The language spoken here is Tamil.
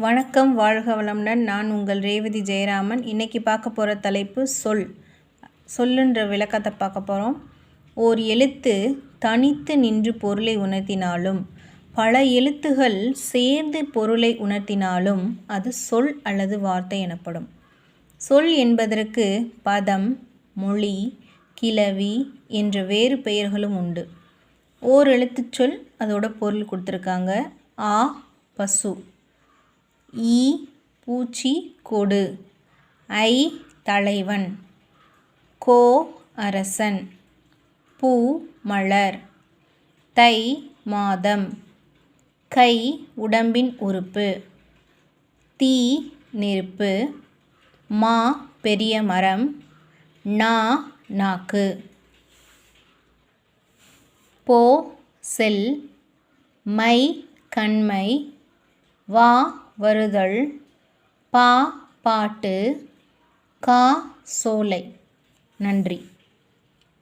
வணக்கம் வாழ்க வளமுடன். நான் உங்கள் ரேவதி ஜெயராமன். இன்றைக்கி பார்க்க போகிற தலைப்பு சொல். சொல்லுன்ற விளக்கத்தை பார்க்க போகிறோம் ஓர் எழுத்து தனித்து நின்று பொருளை உணர்த்தினாலும் பல எழுத்துகள் சேர்ந்து பொருளை உணர்த்தினாலும் அது சொல் அல்லது வார்த்தை எனப்படும். சொல் என்பதற்கு பதம் மொழி கிளவி என்ற வேறு பெயர்களும் உண்டு. ஓர் எழுத்துச் சொல் அதோட பொருள் கொடுத்துருக்காங்க. ஆ பசு. ஈ பூச்சி கொடு. ஐ தலைவன். கோ அரசன். பூ மலர். தை மாதம். கை உடம்பின் உறுப்பு. தீ நெருப்பு. மா பெரிய மரம். நா நாக்கு. போ செல். மை கண்மை. வா வருதல். பா பாட்டு. கா சோலை. நன்றி.